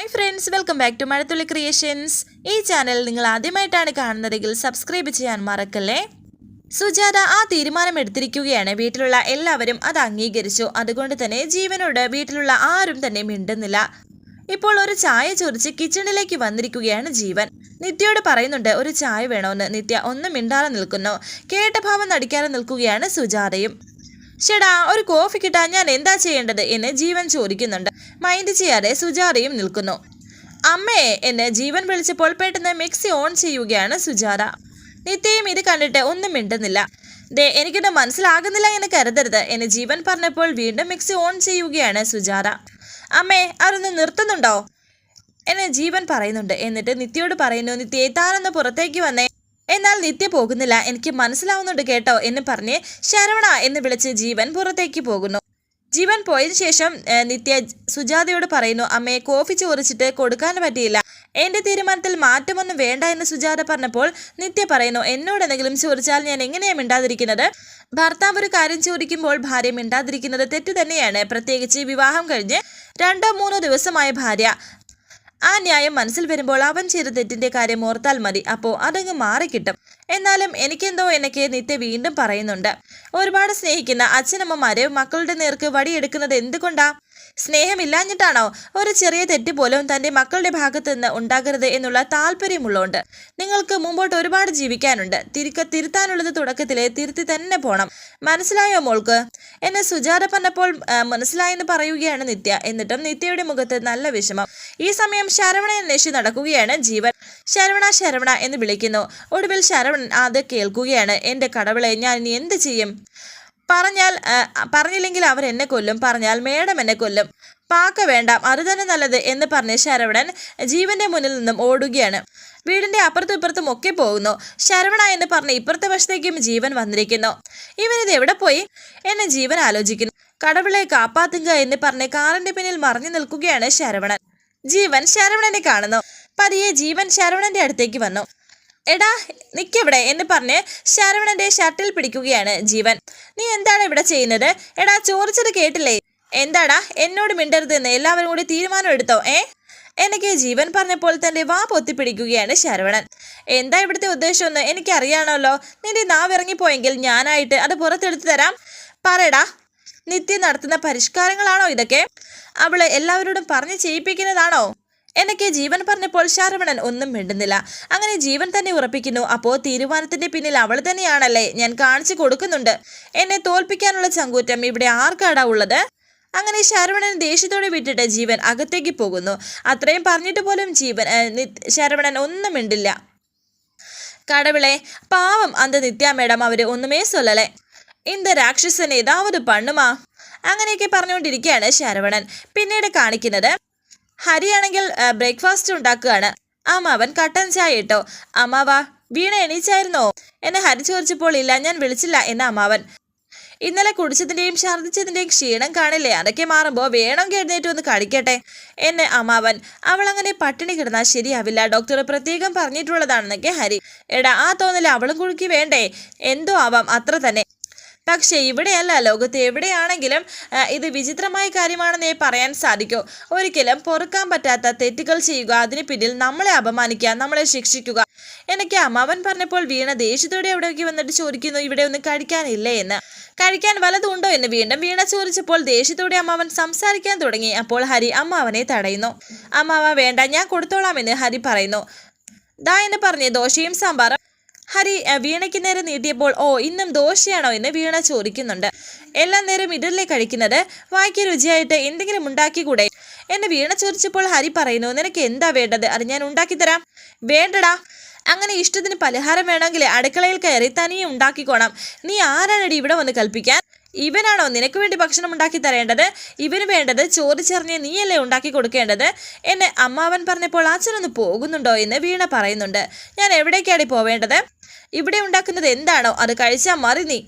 Hi friends welcome back to Mazhathulli creations ഈ channel നിങ്ങൾ ആദ്യമായിട്ടാണ് കാണുന്നതെങ്കിൽ സബ്സ്ക്രൈബ് ചെയ്യാൻ മറക്കല്ലേ? സുജാത ആ തീരുമാനം എടുത്തിരിക്കുകയാണ്. വീട്ടിലുള്ള എല്ലാവരും അത് അംഗീകരിച്ചു. അതുകൊണ്ട് തന്നെ ജീവനോട് വീട്ടിലുള്ള ആരും തന്നെ മിണ്ടുന്നില്ല. ഇപ്പോൾ ഒരു ചായ ചൊറിച്ച് കിച്ചണിലേക്ക് വന്നിരിക്കുകയാണ് ജീവൻ. നിത്യയോട് പറയുന്നുണ്ട് ഒരു ചായ വേണമെന്ന് നിത്യ ഒന്നും മിണ്ടാതെ നിൽക്കുന്നു. കേട്ടഭാവം നടിക്കാതെ നിൽക്കുകയാണ് സുജാതയും. ഷെടാ ഒരു കോഫി കിട്ടാൻ ഞാൻ എന്താ ചെയ്യേണ്ടത് എന്ന് ജീവൻ ചോദിക്കുന്നുണ്ട്. മൈൻഡ് ചെയ്യാതെ സുജാതയും നിൽക്കുന്നു. അമ്മേ എന്ന് ജീവൻ വിളിച്ചപ്പോൾ പെട്ടെന്ന് മിക്സി ഓൺ ചെയ്യുകയാണ് സുജാത. നിത്യയും ഇത് കണ്ടിട്ട് ഒന്നും മിണ്ടുന്നില്ല. ദേ എനിക്കിത് മനസ്സിലാകുന്നില്ല എന്ന് കരുതരുത് എന്ന് ജീവൻ പറഞ്ഞപ്പോൾ വീണ്ടും മിക്സി ഓൺ ചെയ്യുകയാണ് സുജാത. അമ്മേ അതൊന്ന് നിർത്തുന്നുണ്ടോ? എന്നെ ജീവൻ പറയുന്നുണ്ട്. എന്നിട്ട് നിത്യയോട് പറയുന്നു നിത്യ താനൊന്ന് പുറത്തേക്ക് വന്നേ. എന്നാൽ നിത്യ പോകുന്നില്ല. എനിക്ക് മനസ്സിലാവുന്നുണ്ട് കേട്ടോ എന്ന് പറഞ്ഞ് ശരവണ എന്ന് വിളിച്ച് ജീവൻ പുറത്തേക്ക് പോകുന്നു. ജീവൻ പോയതിനു ശേഷം നിത്യ സുജാതയോട് പറയുന്നു അമ്മയെ കോഫി ചോറിച്ചിട്ട് കൊടുക്കാൻ പറ്റിയില്ല. എന്റെ തീരുമാനത്തിൽ മാറ്റമൊന്നും വേണ്ട എന്ന് സുജാത പറഞ്ഞപ്പോൾ നിത്യ പറയുന്നു എന്നോട് എന്തെങ്കിലും ചോദിച്ചാൽ ഞാൻ എങ്ങനെയാണ് മിണ്ടാതിരിക്കുന്നത്? ഭർത്താവ് ഒരു കാര്യം ചോദിക്കുമ്പോൾ ഭാര്യ മിണ്ടാതിരിക്കുന്നത് തെറ്റ് തന്നെയാണ്. പ്രത്യേകിച്ച് വിവാഹം കഴിഞ്ഞ് രണ്ടോ മൂന്നോ ദിവസമായ ഭാര്യ. ആ ന്യായം മനസ്സിൽ വരുമ്പോൾ അവൻ ചെയ്ത തെറ്റിന്റെ കാര്യം ഓർത്താൽ മതി. അപ്പോ അതങ്ങ് മാറിക്കിട്ടും. എന്നാലും എനിക്കെന്തോ എനിക്ക് നിത്യ വീണ്ടും പറയുന്നുണ്ട്. ഒരുപാട് സ്നേഹിക്കുന്ന അച്ഛനമ്മമാര് മക്കളുടെ നേർക്ക് വടിയെടുക്കുന്നത് എന്തുകൊണ്ടാ? സ്നേഹമില്ലാഞ്ഞിട്ടാണോ ഒരു ചെറിയ തെറ്റ് പോലും തന്റെ മക്കളുടെ ഭാഗത്ത് നിന്ന് ഉണ്ടാകരുത് എന്നുള്ള താല്പര്യമുള്ളതുകൊണ്ട് നിങ്ങൾക്ക് മുമ്പോട്ട് ഒരുപാട് ജീവിക്കാനുണ്ട്. തിരിക്ക തിരുത്താനുള്ളത് തുടക്കത്തിലെ തിരുത്തി തന്നെ പോണം. മനസ്സിലായോ മോൾക്ക്? എന്നെ സുജാത പറഞ്ഞപ്പോൾ മനസ്സിലായെന്ന് പറയുകയാണ് നിത്യ. എന്നിട്ടും നിത്യയുടെ മുഖത്ത് നല്ല വിഷമം. ഈ സമയം ശരവണ അന്വേഷിച്ച് നടക്കുകയാണ് ജീവൻ. ശരവണ ശരവണ എന്ന് വിളിക്കുന്നു. ഒടുവിൽ ശരവണൻ അത് കേൾക്കുകയാണ്. എന്റെ കടവിളെ ഞാൻ ഇനി എന്ത് ചെയ്യും? പറഞ്ഞാൽ പറഞ്ഞില്ലെങ്കിൽ അവർ എന്നെ കൊല്ലും. പറഞ്ഞാൽ മേഡം എന്നെ കൊല്ലും. പാക്ക വേണ്ട. അത് തന്നെ നല്ലത് എന്ന് പറഞ്ഞ് ശരവണൻ ജീവന്റെ മുന്നിൽ നിന്നും ഓടുകയാണ്. വീടിന്റെ അപ്പുറത്തും ഇപ്പുറത്തും ഒക്കെ പോകുന്നു. ശരവണ എന്ന് പറഞ്ഞ് ഇപ്പുറത്തെ വശത്തേക്കും ജീവൻ വന്നിരിക്കുന്നു. ഇവനിത് എവിടെ പോയി? എന്നെ ജീവൻ ആലോചിക്കുന്നു. കടവിളെ കാപ്പാത്തുക എന്ന് പറഞ്ഞ് കാറിന്റെ പിന്നിൽ മറിഞ്ഞു നിൽക്കുകയാണ് ശരവണൻ. ജീവൻ ശരവണനെ കാണുന്നു. പതിയെ ജീവൻ ശരവണന്റെ അടുത്തേക്ക് വന്നു. എടാ നിക്കവിടെ? എന്ന് പറഞ്ഞ് ശരവണന്റെ ഷർട്ടിൽ പിടിക്കുകയാണ് ജീവൻ. നീ എന്താണ് ഇവിടെ ചെയ്യുന്നത്? എടാ ചോദിച്ചത് കേട്ടില്ലേ? എന്താടാ എന്നോട് മിണ്ടരുതെന്ന് എല്ലാവരും കൂടി തീരുമാനം എടുത്തോ ഏ? എനിക്ക് ജീവൻ പറഞ്ഞപ്പോൾ തന്റെ വാ പൊത്തിപ്പിടിക്കുകയാണ് ശരവണൻ. എന്താ ഇവിടുത്തെ ഉദ്ദേശമെന്ന് എനിക്കറിയാണല്ലോ. നിന്റെ നാവ് ഇറങ്ങിപ്പോയെങ്കിൽ ഞാനായിട്ട് അത് പുറത്തെടുത്തു തരാം. പറയടാ നിത്യം നടത്തുന്ന പരിഷ്കാരങ്ങളാണോ ഇതൊക്കെ? അവൾ എല്ലാവരോടും പറഞ്ഞു ചെയ്യിപ്പിക്കുന്നതാണോ? എന്നൊക്കെ ജീവൻ പറഞ്ഞപ്പോൾ ശരവണൻ ഒന്നും മിണ്ടുന്നില്ല. അങ്ങനെ ജീവൻ തന്നെ ഉറപ്പിക്കുന്നു. അപ്പോൾ തീരുമാനത്തിന്റെ പിന്നിൽ അവൾ തന്നെയാണല്ലേ ഞാൻ കാണിച്ചു കൊടുക്കുന്നുണ്ട്. എന്നെ തോൽപ്പിക്കാനുള്ള ചങ്കൂറ്റം ഇവിടെ ആർക്കാടാ ഉള്ളത്? അങ്ങനെ ശരവണൻ ദേഷ്യത്തോടെ വിട്ടിട്ട് ജീവൻ അകത്തേക്ക് പോകുന്നു. അത്രയും പറഞ്ഞിട്ട് പോലും ജീവൻ ശരവണൻ ഒന്നും മിണ്ടില്ല. കടവിളെ പാവം അന്ത് നിത്യ മേഡം അവർ ഒന്നുമേ സൊല്ലലേ. ഇന്ത് രാക്ഷസൻ ഏതാവത് പണ്ണുമാ? അങ്ങനെയൊക്കെ പറഞ്ഞുകൊണ്ടിരിക്കുകയാണ് ശരവണൻ. പിന്നീട് കാണിക്കുന്നത് ഹരിയാണെങ്കിൽ ബ്രേക്ക്ഫാസ്റ്റ് ഉണ്ടാക്കുകയാണ്. അമ്മാവൻ കട്ടൻ ചായ ഇട്ടോ. അമ്മാവാ വീണ എണീച്ചായിരുന്നോ? എന്നെ ഹരി ചോദിച്ചപ്പോൾ ഇല്ല ഞാൻ വിളിച്ചില്ല എന്ന അമ്മാവൻ ഇന്നലെ കുടിച്ചതിന്റെയും ഛർദ്ദിച്ചതിന്റെയും ക്ഷീണം കാണില്ലേ? അതൊക്കെ മാറുമ്പോ വേണമെങ്കിൽ എഴുന്നേറ്റ് ഒന്ന് കളിക്കട്ടെ എന്നെ അമ്മാവൻ അവൾ അങ്ങനെ പട്ടിണി കിടന്നാൽ ശരിയാവില്ല. ഡോക്ടർ പ്രത്യേകം പറഞ്ഞിട്ടുള്ളതാണെന്നൊക്കെ ഹരി. എടാ ആ തോന്നൽ അവളും കുടുക്കി വേണ്ടേ? എന്തോ ആവാം അത്ര തന്നെ. പക്ഷേ ഇവിടെയല്ല. ലോകത്ത് എവിടെയാണെങ്കിലും ഇത് വിചിത്രമായ കാര്യമാണെന്നേ പറയാൻ സാധിക്കൂ. ഒരിക്കലും പൊറുക്കാൻ പറ്റാത്ത തെറ്റുകൾ ചെയ്യുക അതിന് പിന്നിൽ നമ്മളെ അപമാനിക്കുക നമ്മളെ ശിക്ഷിക്കുക. എനിക്ക് അമ്മാവൻ പറഞ്ഞപ്പോൾ വീണ ദേഷ്യത്തോടെ അവിടേക്ക് വന്നിട്ട് ചോദിക്കുന്നു ഇവിടെ ഒന്നും കഴിക്കാനില്ലേ? എന്ന്. കഴിക്കാൻ വലതുണ്ടോ എന്ന് വീണ്ടും വീണ ചോദിച്ചപ്പോൾ ദേഷ്യത്തോടെ അമ്മാവൻ സംസാരിക്കാൻ തുടങ്ങി. അപ്പോൾ ഹരി അമ്മാവനെ തടയുന്നു. അമ്മാവ വേണ്ട ഞാൻ കൊടുത്തോളാം എന്ന് ഹരി പറയുന്നു. ദാ എന്ന് പറഞ്ഞ് ദോശയും സാമ്പാറും ഹരി വീണയ്ക്ക് നേരെ നീട്ടിയപ്പോൾ ഓ ഇന്നും ദോശയാണോ എന്ന് വീണ ചോദിക്കുന്നുണ്ട്. എല്ലാ നേരം ഇഡലി കഴിക്കുന്നത് വായിക്ക് രുചിയായിട്ട് എന്തെങ്കിലും ഉണ്ടാക്കിക്കൂടെ? എന്നെ വീണ ചോദിച്ചപ്പോൾ ഹരി പറയുന്നു നിനക്ക് എന്താ വേണ്ടത്? അത് ഞാൻ ഉണ്ടാക്കി തരാം വേണ്ടടാ. അങ്ങനെ ഇഷ്ടത്തിന് പലഹാരം വേണമെങ്കിൽ അടുക്കളയിൽ കയറി തനിയെ ഉണ്ടാക്കിക്കോണം. നീ ആരാണടി ഇവിടെ വന്ന് കൽപ്പിക്കാൻ? ഇവനാണോ നിനക്ക് വേണ്ടി ഭക്ഷണം ഉണ്ടാക്കി തരേണ്ടത്? ഇവന് വേണ്ടത് ചോദിച്ചറിഞ്ഞ് നീയല്ലേ ഉണ്ടാക്കി കൊടുക്കേണ്ടത്? എന്നെ അമ്മാവൻ പറഞ്ഞപ്പോൾ അച്ഛനൊന്ന് പോകുന്നുണ്ടോ എന്ന് വീണ പറയുന്നുണ്ട്. ഞാൻ എവിടേക്കാടി പോവേണ്ടത്? ഇവിടെ ഉണ്ടാക്കുന്നത് എന്താണോ? അത് കഴിച്ചാൽ മറി നീ.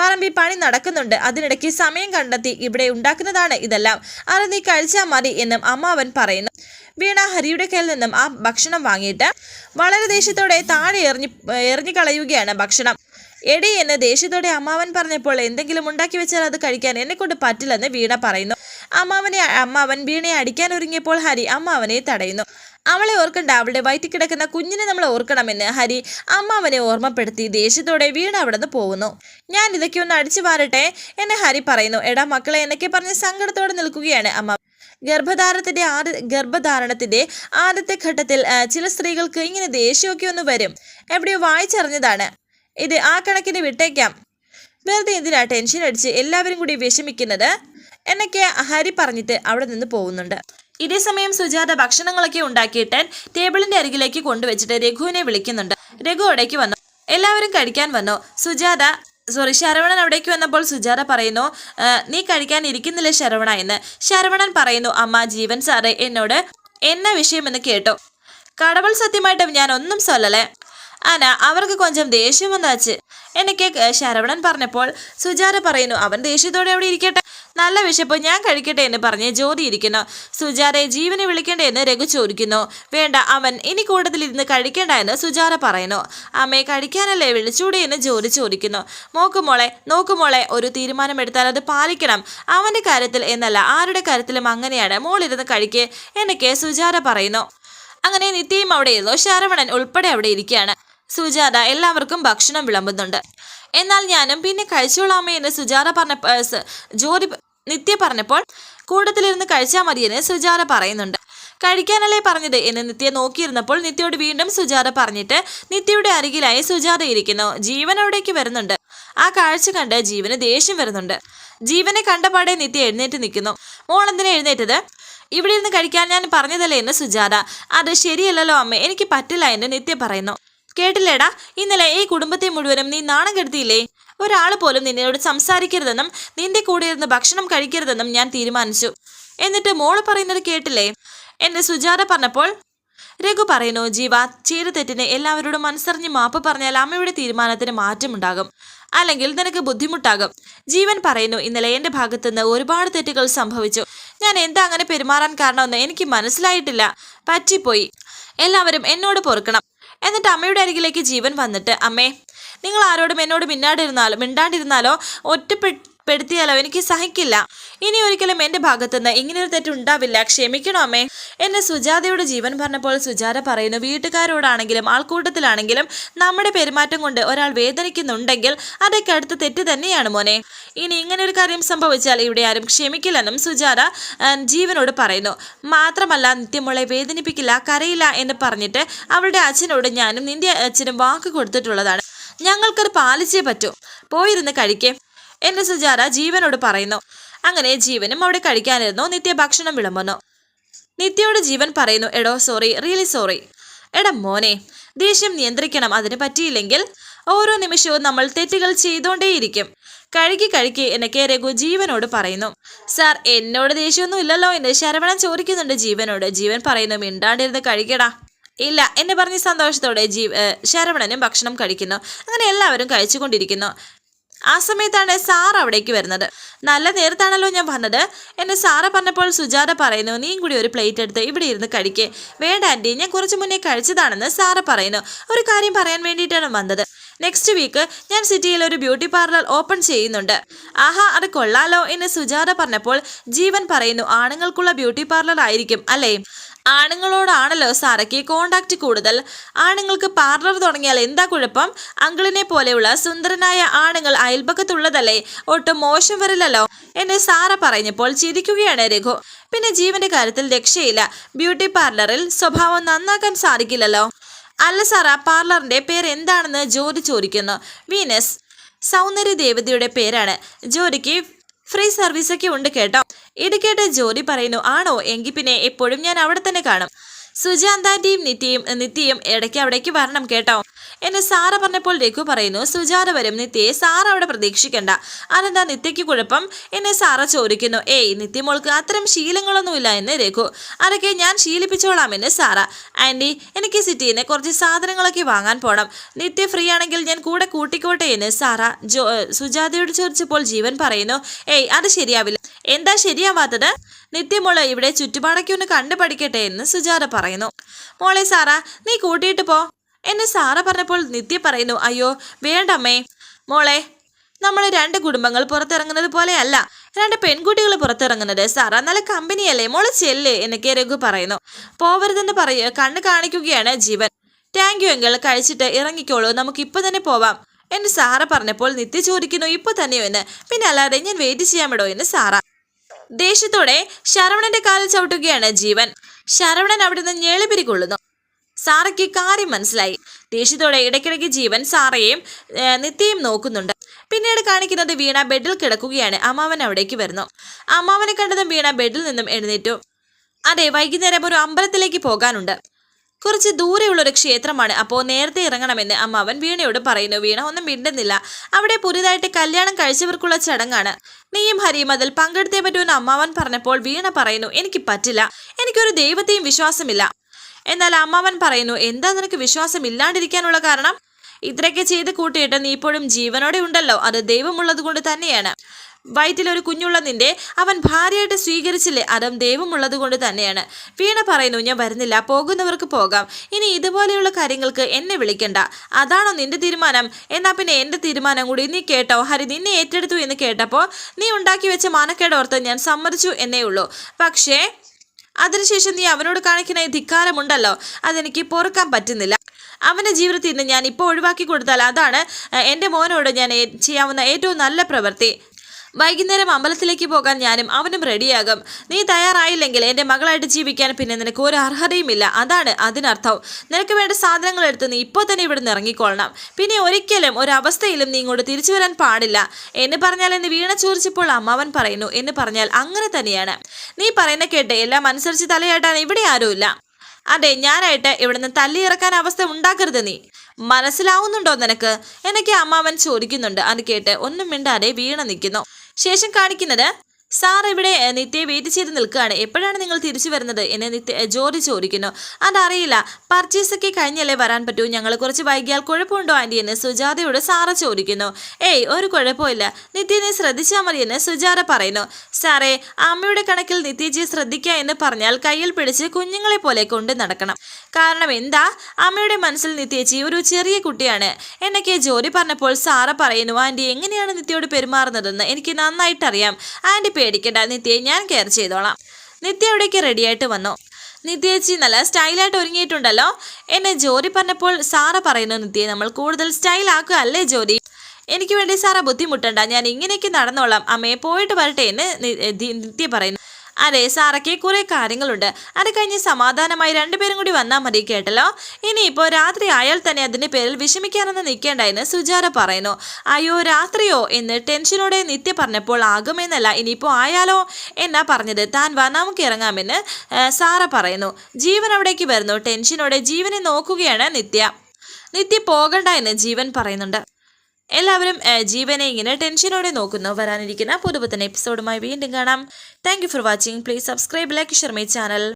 പറമ്പി പണി നടക്കുന്നുണ്ട്. അതിനിടയ്ക്ക് സമയം കണ്ടെത്തി ഇവിടെ ഉണ്ടാക്കുന്നതാണ് ഇതെല്ലാം. അത് നീ കഴിച്ചാൽ മതി എന്നും അമ്മാവൻ പറയുന്നു. വീണ ഹരിയുടെ കയ്യിൽ നിന്നും ആ ഭക്ഷണം വാങ്ങിയിട്ട് വളരെ ദേഷ്യത്തോടെ താഴെ എറിഞ്ഞ് എറിഞ്ഞു കളയുകയാണ് ഭക്ഷണം. എടി എന്ന് ദേഷ്യത്തോടെ അമ്മാവൻ പറഞ്ഞപ്പോൾ എന്തെങ്കിലും ഉണ്ടാക്കി വെച്ചാൽ അത് കഴിക്കാൻ എന്നെ കൊണ്ട് പറ്റില്ലെന്ന് വീണ പറയുന്നു. അമ്മാവനെ അമ്മാവൻ വീണയെ അടിക്കാൻ ഒരുങ്ങിയപ്പോൾ ഹരി അമ്മാവനെ തടയുന്നു. അവളെ ഓർക്കണ്ട അവളുടെ വയറ്റിൽ കിടക്കുന്ന കുഞ്ഞിനെ നമ്മൾ ഓർക്കണമെന്ന് ഹരി അമ്മാവനെ ഓർമ്മപ്പെടുത്തി ദേഷ്യത്തോടെ വീണ അവിടെ നിന്ന് പോകുന്നു. ഞാൻ ഇതൊക്കെ ഒന്ന് അടിച്ചു വാരട്ടെ എന്നെ ഹരി പറയുന്നു. എടാ മക്കളെ എന്നൊക്കെ പറഞ്ഞ് സങ്കടത്തോടെ നിൽക്കുകയാണ് അമ്മ ഗർഭധാരണത്തിന്റെ ആദ്യ ഗർഭധാരണത്തിന്റെ ആദ്യത്തെ ഘട്ടത്തിൽ ചില സ്ത്രീകൾക്ക് ഇങ്ങനെ ദേഷ്യമൊക്കെ ഒന്ന് വരും. എവിടെയോ വായിച്ചറിഞ്ഞതാണ്. ഇത് ആ കണക്കിന് വിട്ടേക്കാം. വെറുതെ എന്തിനാ ടെൻഷൻ അടിച്ച് എല്ലാവരും കൂടി വിഷമിക്കുന്നത്? എന്നൊക്കെ ഹരി പറഞ്ഞിട്ട് അവിടെ നിന്ന് പോകുന്നുണ്ട്. ഇതേ സമയം സുജാത ഭക്ഷണങ്ങളൊക്കെ ഉണ്ടാക്കിയിട്ട് ടേബിളിന്റെ അരികിലേക്ക് കൊണ്ടുവച്ചിട്ട് രഘുവിനെ വിളിക്കുന്നുണ്ട്. രഘു അവിടേക്ക് വന്നു. എല്ലാവരും കഴിക്കാൻ വന്നു. സുജാത സോറി ശരവണൻ അവിടേക്ക് വന്നപ്പോൾ സുജാത പറയുന്നു നീ കഴിക്കാൻ ഇരിക്കുന്നില്ലേ ശരവണ എന്ന്? ശരവണൻ പറയുന്നു അമ്മ ജീവൻ സാറേ എന്നോട് എന്ന വിഷയമെന്ന് കേട്ടോ. കടവൾ സത്യമായിട്ടും ഞാൻ ഒന്നും സൊല്ലലേ ആന അവർക്ക് കൊഞ്ചം ദേഷ്യം വന്നാച്ച് എനിക്ക് ശരവണൻ പറഞ്ഞപ്പോൾ സുജാത പറയുന്നു അവൻ ദേഷ്യത്തോടെ അവിടെ ഇരിക്കട്ടെ. നല്ല വിശപ്പ് ഞാൻ കഴിക്കട്ടെ എന്ന് പറഞ്ഞ് ജ്യോതി ഇരിക്കുന്നു. സുജാതയെ ജീവനെ വിളിക്കണ്ടേ എന്ന് രഘു ചോദിക്കുന്നു. വേണ്ട അവൻ ഇനി കൂടുതൽ ഇരുന്ന് കഴിക്കേണ്ട എന്ന് സുജാത പറയുന്നു. അമ്മയെ കഴിക്കാനല്ലേ വിളിച്ചൂടെ എന്ന് ജ്യോതി ചോദിക്കുന്നു. നോക്കുമോളെ നോക്കുമോളെ ഒരു തീരുമാനമെടുത്താൽ അത് പാലിക്കണം. അവന്റെ കാര്യത്തിൽ എന്നല്ല ആരുടെ കാര്യത്തിലും അങ്ങനെയാണ്. മോളിരുന്ന് കഴിക്കേ. എന്നൊക്കെ സുജാത പറയുന്നു. അങ്ങനെ നിത്യയും അവിടെ ഇരുന്നു ശരവണൻ ഉൾപ്പെടെ അവിടെ ഇരിക്കുകയാണ്. സുജാത എല്ലാവർക്കും ഭക്ഷണം വിളമ്പുന്നുണ്ട്. എന്നാൽ ഞാനും പിന്നെ കഴിച്ചോളാമേ എന്ന് സുജാത പറഞ്ഞ പ- നിത്യ പറഞ്ഞപ്പോൾ കൂട്ടത്തിലിരുന്ന് കഴിച്ചാൽ മതിയെന്ന് സുജാത പറയുന്നുണ്ട്. കഴിക്കാനല്ലേ പറഞ്ഞത് എന്ന് നിത്യ നോക്കിയിരുന്നപ്പോൾ നിത്യയോട് വീണ്ടും സുജാത പറഞ്ഞിട്ട് നിത്യയുടെ അരികിലായി സുജാത ഇരിക്കുന്നു. ജീവൻ അവിടേക്ക് വരുന്നുണ്ട്. ആ കാഴ്ച കണ്ട് ജീവന് ദേഷ്യം വരുന്നുണ്ട്. ജീവനെ കണ്ടപാടെ നിത്യ എഴുന്നേറ്റ് നിൽക്കുന്നു. മോൾ എന്തിനാ എഴുന്നേറ്റത്? ഇവിടെ ഇരുന്ന് കഴിക്കാൻ ഞാൻ പറഞ്ഞതല്ലേ എന്ന് സുജാത. അത് ശരിയല്ലല്ലോ അമ്മ എനിക്ക് പറ്റില്ല എന്ന് നിത്യ പറയുന്നു. കേട്ടില്ലേടാ? ഇന്നലെ ഈ കുടുംബത്തെ മുഴുവനും നീ നാണം കെടുത്തിയില്ലേ? ഒരാൾ പോലും നിന്നോട് സംസാരിക്കരുതെന്നും നിന്റെ കൂടെ ഇരുന്ന് ഭക്ഷണം കഴിക്കരുതെന്നും ഞാൻ തീരുമാനിച്ചു. എന്നിട്ട് മോൾ പറയുന്നത് കേട്ടില്ലേ? എന്നെ സുജാത പറഞ്ഞപ്പോൾ രഘു പറയുന്നു ജീവ ചെയ്ത തെറ്റിന് എല്ലാവരോടും മനസ്സറിഞ്ഞ് മാപ്പ് പറഞ്ഞാൽ അമ്മയുടെ തീരുമാനത്തിന് മാറ്റമുണ്ടാകും. അല്ലെങ്കിൽ നിനക്ക് ബുദ്ധിമുട്ടാകും. ജീവൻ പറയുന്നു ഇന്നലെ എന്റെ ഭാഗത്തുനിന്ന് ഒരുപാട് തെറ്റുകൾ സംഭവിച്ചു. ഞാൻ എന്താ അങ്ങനെ പെരുമാറാൻ കാരണമെന്ന് എനിക്ക് മനസ്സിലായിട്ടില്ല. പറ്റിപ്പോയി. എല്ലാവരും എന്നോട് പൊറുക്കണം. എന്നിട്ട് അമ്മയുടെ അരികിലേക്ക് ജീവൻ വന്നിട്ട് അമ്മേ നിങ്ങൾ ആരോടും എന്നോട് മിണ്ടാണ്ടിരുന്നാലോ മിണ്ടാണ്ടിരുന്നാലോ ഒറ്റപ്പെടുത്തിയാലോ എനിക്ക് സഹിക്കില്ല. ഇനി ഒരിക്കലും എന്റെ ഭാഗത്തുനിന്ന് ഇങ്ങനെയൊരു തെറ്റുണ്ടാവില്ല ക്ഷമിക്കണോ അമ്മേ. എന്നെ സുജാതയുടെ ജീവൻ പറഞ്ഞപ്പോൾ സുജാത പറയുന്നു വീട്ടുകാരോടാണെങ്കിലും ആൾക്കൂട്ടത്തിലാണെങ്കിലും നമ്മുടെ പെരുമാറ്റം കൊണ്ട് ഒരാൾ വേദനിക്കുന്നുണ്ടെങ്കിൽ അതൊക്കെ അടുത്ത തെറ്റ് തന്നെയാണ് മോനെ. ഇനി ഇങ്ങനെ ഒരു കാര്യം സംഭവിച്ചാൽ ഇവിടെ ആരും ക്ഷമിക്കില്ലെന്നും സുജാത ജീവനോട് പറയുന്നു. മാത്രമല്ല നിത്യമോളെ വേദനിപ്പിക്കില്ല കരയില്ല എന്ന് പറഞ്ഞിട്ട് അവളുടെ അച്ഛനോട് ഞാനും നിന്റെ അച്ഛനും വാക്ക് കൊടുത്തിട്ടുള്ളതാണ്. ഞങ്ങൾക്കത് പാലിച്ചേ പറ്റൂ. പോയിരുന്ന് കഴിക്കേ. എന്റെ സുജാത ജീവനോട് പറയുന്നു. അങ്ങനെ ജീവനും അവിടെ കഴിക്കാനിരുന്നു. നിത്യ ഭക്ഷണം വിളമ്പുന്നു. നിത്യയോട് ജീവൻ പറയുന്നു എടോ സോറി റിയലി സോറി എടാ മോനെ ദേഷ്യം നിയന്ത്രിക്കണം. അതിന് പറ്റിയില്ലെങ്കിൽ ഓരോ നിമിഷവും നമ്മൾ തെറ്റുകൾ ചെയ്തുകൊണ്ടേയിരിക്കും. കഴുകി കഴുകി എന്നൊക്കെ രഘു ജീവനോട് പറയുന്നു സാർ എന്നോട് ദേഷ്യമൊന്നും ഇല്ലല്ലോ. എന്ന് ശരവണൻ ചോദിക്കുന്നുണ്ട് ജീവനോട്. ജീവൻ പറയുന്നു മിണ്ടാണ്ടിരുന്ന് കഴിക്കടാ ഇല്ല എന്നെ പറഞ്ഞ സന്തോഷത്തോടെ ജീ ശരവണനും ഭക്ഷണം കഴിക്കുന്നു. അങ്ങനെ എല്ലാവരും കഴിച്ചുകൊണ്ടിരിക്കുന്നു. ആ സമയത്താണ് സാർ അവിടേക്ക് വരുന്നത്. നല്ല നേരത്താണല്ലോ ഞാൻ വന്നത്. എന്നെ സാറ പറഞ്ഞപ്പോൾ സുജാത പറയുന്നു നീയും കൂടി ഒരു പ്ലേറ്റ് എടുത്ത് ഇവിടെ ഇരുന്ന് കഴിക്കേ. വേണ്ട ആന്റി ഞാൻ കുറച്ച് മുന്നേ കഴിച്ചതാണെന്ന് സാറ പറയുന്നു. ഒരു കാര്യം പറയാൻ വേണ്ടിയിട്ടാണ് വന്നത്. നെക്സ്റ്റ് വീക്ക് ഞാൻ സിറ്റിയിൽ ഒരു ബ്യൂട്ടി പാർലർ ഓപ്പൺ ചെയ്യുന്നുണ്ട്. ആഹാ അത് കൊള്ളാലോ എന്ന് സുജാത പറഞ്ഞപ്പോൾ ജീവൻ പറയുന്നു ആണുങ്ങൾക്കുള്ള ബ്യൂട്ടി പാർലർ ആയിരിക്കും അല്ലേ? ആണുങ്ങളോടാണല്ലോ സാറയ്ക്ക് കോണ്ടാക്ട് കൂടുതൽ. ആണുങ്ങൾക്ക് പാർലർ തുടങ്ങിയാൽ എന്താ കുഴപ്പം? അങ്കിളിനെ പോലെയുള്ള സുന്ദരനായ ആണുങ്ങൾ അയൽപക്കത്തുള്ളതല്ലേ? ഒട്ടും മോശം വരില്ലല്ലോ എന്നെ സാറ പറഞ്ഞപ്പോൾ ചിരിക്കുകയാണ് രഘു. പിന്നെ ജീവന്റെ കാര്യത്തിൽ രക്ഷയില്ല. ബ്യൂട്ടി പാർലറിൽ സ്വഭാവം നന്നാക്കാൻ സാധിക്കില്ലല്ലോ. അല്ല സാറ പാർലറിന്റെ പേര് എന്താണെന്ന് ജോലി ചോദിക്കുന്നു. വീനസ്. സൗന്ദര്യ ദേവതയുടെ പേരാണ്. ജോലിക്ക് ഫ്രീ സർവീസൊക്കെ ഉണ്ട് കേട്ടോ. ഇത് കേട്ട് ജോലി പറയുന്നു. ആണോ? എങ്കിൽ പിന്നെ എപ്പോഴും ഞാൻ അവിടെ തന്നെ കാണും. സുജാന്താന്റിയും നിത്യയും നിത്യയും ഇടയ്ക്ക് അവിടേക്ക് വരണം കേട്ടോ. എന്നെ സാറ പറഞ്ഞപ്പോൾ രഘു പറയുന്നു സുജാത വരും. നിത്യയെ സാറ അവിടെ പ്രതീക്ഷിക്കണ്ട. അതെന്താ? നിത്യയ്ക്ക് കുഴപ്പം? എന്നെ സാറ ചോദിക്കുന്നു. ഏയ് നിത്യമോൾക്ക് അത്തരം ശീലങ്ങളൊന്നുമില്ല എന്ന് രഘു. അതൊക്കെ ഞാൻ ശീലിപ്പിച്ചോളാമെന്ന് സാറ. ആന്റി എനിക്ക് സിറ്റിയിൽ നിന്ന് കുറച്ച് സാധനങ്ങളൊക്കെ വാങ്ങാൻ പോണം. നിത്യ ഫ്രീ ആണെങ്കിൽ ഞാൻ കൂടെ കൂട്ടിക്കോട്ടെ എന്ന് സാറ ജോ സുജാതയോട് ചോദിച്ചപ്പോൾ ജീവൻ പറയുന്നു ഏയ് അത് ശരിയാവില്ല. എന്താ ശരിയാവാത്തത്? നിത്യമോൾ ഇവിടെ ചുറ്റുപാടൊക്കെ ഒന്ന് കണ്ടു പഠിക്കട്ടെ എന്ന് സുജാത പറയുന്നു. മോളെ സാറ നീ കൂട്ടിയിട്ട് പോ. എന്നെ സാറ പറഞ്ഞപ്പോൾ നിത്യ പറയുന്നു അയ്യോ വേണ്ടമ്മേ. മോളെ നമ്മൾ രണ്ട് കുടുംബങ്ങൾ പുറത്തിറങ്ങുന്നത് പോലെയല്ല. രണ്ട് പെൺകുട്ടികൾ പുറത്തിറങ്ങുന്നത് സാറാ നല്ല കമ്പനിയല്ലേ. മോൾ ചെല്ലേ എന്നൊക്കെ രഘു പറയുന്നു. പോവരുതെന്ന് പറയ കണ്ണ് കാണിക്കുകയാണ് ജീവൻ. താങ്ക് യു എങ്കിൽ കഴിച്ചിട്ട് ഇറങ്ങിക്കോളൂ. നമുക്ക് ഇപ്പൊ തന്നെ പോവാം. എന്ന് സാറ പറഞ്ഞപ്പോൾ നിത്യ ചോദിക്കുന്നു ഇപ്പൊ തന്നെയോ എന്ന്? പിന്നെ അല്ലാതെ ഞാൻ വെയിറ്റ് ചെയ്യാമിടോ എന്ന് സാറ. ദേഷ്യത്തോടെ ശരവണന്റെ കാലിൽ ചവിട്ടുകയാണ് ജീവൻ. ശരവണൻ അവിടെ നിന്ന് ഞെളിപിരി കൊള്ളുന്നു സാറയ്ക്ക് കാര്യം മനസ്സിലായി. ദേഷ്യത്തോടെ ഇടയ്ക്കിടയ്ക്ക് ജീവൻ സാറയെയും നിത്യയും നോക്കുന്നുണ്ട്. പിന്നീട് കാണിക്കുന്നത് വീണ ബെഡിൽ കിടക്കുകയാണ്. അമ്മാവൻ അവിടേക്ക് വരുന്നു. അമ്മാവനെ കണ്ടതും വീണ ബെഡിൽ നിന്നും എഴുന്നേറ്റു. അതെ വൈകുന്നേരം ഒരു അമ്പലത്തിലേക്ക് പോകാനുണ്ട്. കുറച്ച് ദൂരെയുള്ള ഒരു ക്ഷേത്രമാണ്. അപ്പോൾ നേരത്തെ ഇറങ്ങണമെന്ന് അമ്മാവൻ വീണയോട് പറയുന്നു. വീണ ഒന്നും മിണ്ടുന്നില്ല. അവിടെ പുതിയതായിട്ട് കല്യാണം കഴിച്ചവർക്കുള്ള ചടങ്ങാണ്. നീയും ഹരിയും അതിൽ പങ്കെടുത്തേ പറ്റുമെന്ന് അമ്മാവൻ പറഞ്ഞപ്പോൾ വീണ പറയുന്നു എനിക്ക് പറ്റില്ല. എനിക്കൊരു ദൈവത്തെയും വിശ്വാസമില്ല. എന്നാൽ അമ്മാവൻ പറയുന്നു എന്താ നിനക്ക് വിശ്വാസം ഇല്ലാണ്ടിരിക്കാനുള്ള കാരണം? ഇത്രയൊക്കെ ചെയ്ത് കൂട്ടിയിട്ട് നീ ഇപ്പോഴും ജീവനോടെ ഉണ്ടല്ലോ. അത് ദൈവമുള്ളത് കൊണ്ട് തന്നെയാണ്. വയറ്റിലൊരു കുഞ്ഞുള്ള നിന്റെ അവൻ ഭാര്യയായിട്ട് സ്വീകരിച്ചില്ലേ? അതും ദൈവമുള്ളത് കൊണ്ട് തന്നെയാണ്. വീണ പറയുന്നു ഞാൻ വരുന്നില്ല പോകുന്നവർക്ക് പോകാം. ഇനി ഇതുപോലെയുള്ള കാര്യങ്ങൾക്ക് എന്നെ വിളിക്കണ്ട. അതാണോ നിന്റെ തീരുമാനം? എന്നാ പിന്നെ എന്റെ തീരുമാനം കൂടി. നീ കേട്ടോ ഹരി നിന്നെ ഏറ്റെടുത്തു എന്ന് കേട്ടപ്പോൾ നീ ഉണ്ടാക്കി വെച്ച മാനക്കേടോർത്ത് ഞാൻ സമ്മതിച്ചു എന്നേ ഉള്ളൂ. പക്ഷേ അതിനുശേഷം നീ അവനോട് കാണിക്കുന്ന ധിക്കാരമുണ്ടല്ലോ അതെനിക്ക് പൊറുക്കാൻ പറ്റുന്നില്ല. അവന്റെ ജീവിതത്തിൽ നിന്ന് ഞാൻ ഇപ്പോൾ ഒഴിവാക്കി കൊടുത്താൽ അതാണ് എന്റെ മോനോട് ഞാൻ ചെയ്യാവുന്ന ഏറ്റവും നല്ല പ്രവൃത്തി. വൈകുന്നേരം അമ്പലത്തിലേക്ക് പോകാൻ ഞാനും അവനും റെഡിയാകും. നീ തയ്യാറായില്ലെങ്കിൽ എന്റെ മകളായിട്ട് ജീവിക്കാൻ പിന്നെ നിനക്ക് ഒരു അർഹതയുമില്ല. അതാണ് അതിനർത്ഥം. നിനക്ക് വേണ്ട സാധനങ്ങൾ എടുത്ത് നീ ഇപ്പോൾ തന്നെ ഇവിടെ നിന്ന് ഇറങ്ങിക്കൊള്ളണം. പിന്നെ ഒരിക്കലും ഒരവസ്ഥയിലും നീ ഇങ്ങോട്ട് തിരിച്ചു വരാൻ പാടില്ല. എന്ന് പറഞ്ഞാൽ എന്ന് വീണ ചോദിച്ചപ്പോൾ അമ്മാവൻ പറയുന്നു. എന്ന് പറഞ്ഞാൽ അങ്ങനെ തന്നെയാണ്. നീ പറയുന്ന കേട്ട് എല്ലാം അനുസരിച്ച് തലയാട്ടാൻ ഇവിടെ ആരുമില്ല. അതെ ഞാനായിട്ട് ഇവിടുന്ന് തല്ലിയിറക്കാൻ അവസ്ഥ ഉണ്ടാക്കരുത് നീ. മനസ്സിലാവുന്നുണ്ടോ നിനക്ക്? എനിക്ക് അമ്മാവൻ ചോദിക്കുന്നുണ്ട്. അത് കേട്ട് ഒന്നും മിണ്ടാതെ വീണ നിൽക്കുന്നു. ശേഷം കാണിക്കുന്നത് സാർ ഇവിടെ നിത്യയെ വെയിറ്റ് ചെയ്ത് നിൽക്കുകയാണ്. എപ്പോഴാണ് നിങ്ങൾ തിരിച്ചു വരുന്നത്? എന്നെ നിത്യ ജോലി ചോദിക്കുന്നു. അതറിയില്ല. പർച്ചേസ് ഒക്കെ കഴിഞ്ഞല്ലേ വരാൻ പറ്റൂ? ഞങ്ങൾ കുറച്ച് വൈകിയാൽ കുഴപ്പമുണ്ടോ ആന്റി എന്ന് സുജാതയോട് സാറ ചോദിക്കുന്നു. ഏയ് ഒരു കുഴപ്പമില്ല നിത്യ നീ ശ്രദ്ധിച്ചാൽ മതി എന്ന് സുജാത പറയുന്നു. സാറേ അമ്മയുടെ കണക്കിൽ നിത്യജിയെ ശ്രദ്ധിക്കുക എന്ന് പറഞ്ഞാൽ കയ്യിൽ പിടിച്ച് കുഞ്ഞുങ്ങളെ പോലെ കൊണ്ട് നടക്കണം. കാരണം എന്താ? അമ്മയുടെ മനസ്സിൽ നിത്യജി ഒരു ചെറിയ കുട്ടിയാണ്. എന്നൊക്കെ ജോലി പറഞ്ഞപ്പോൾ സാറ പറയുന്നു ആന്റി എങ്ങനെയാണ് നിത്യയോട് പെരുമാറുന്നതെന്ന് എനിക്ക് നന്നായിട്ടറിയാം. ആന്റി പേടിക്കണ്ട നിത്യയെ ഞാൻ കെയർ ചെയ്തോളാം. നിത്യ അവിടേക്ക് റെഡിയായിട്ട് വന്നു. നിത്യേച്ചി നല്ല സ്റ്റൈലായിട്ട് ഒരുങ്ങിയിട്ടുണ്ടല്ലോ. എന്നെ ജോലി പറഞ്ഞപ്പോൾ സാറ പറയുന്നു നിത്യയെ നമ്മൾ കൂടുതൽ സ്റ്റൈൽ സ്റ്റൈലാക്കുക അല്ലേ ജോലി? എനിക്ക് വേണ്ടി സാറ ബുദ്ധിമുട്ടണ്ട ഞാൻ ഇങ്ങനെയൊക്കെ നടന്നോളാം. അമ്മയെ പോയിട്ട് വരട്ടെ എന്ന് നിത്യ പറയുന്നു. അതെ സാറയ്ക്ക് കുറേ കാര്യങ്ങളുണ്ട്. അത് കഴിഞ്ഞ് സമാധാനമായി രണ്ടുപേരും കൂടി വന്നാൽ മതി കേട്ടല്ലോ. ഇനിയിപ്പോൾ രാത്രി അയാൾ തന്നെ അതിന്റെ പേരിൽ വിഷമിക്കാനൊന്നും നിൽക്കേണ്ട എന്ന് സുജാര പറയുന്നു. അയ്യോ രാത്രിയോ എന്ന് ടെൻഷനോടെ നിത്യ പറഞ്ഞപ്പോൾ ആകുമെന്നല്ല ഇനിയിപ്പോൾ ആയാലോ എന്നാ പറഞ്ഞത്. താൻ വാ നമുക്ക് ഇറങ്ങാമെന്ന് സാറ പറയുന്നു. ജീവൻ അവിടേക്ക് വരുന്നു. ടെൻഷനോടെ ജീവനെ നോക്കുകയാണ് നിത്യ. നിത്യ പോകണ്ട എന്ന് ജീവൻ പറയുന്നുണ്ട്. എല്ലാവരും ജീവനെ ഇങ്ങനെ ടെൻഷനോടെ നോക്കുന്നു. വരാനിരിക്കുന്ന പുതുപുത്തൻ എപ്പിസോഡുമായി വീണ്ടും കാണാം. Thank for watching please subscribe like share channel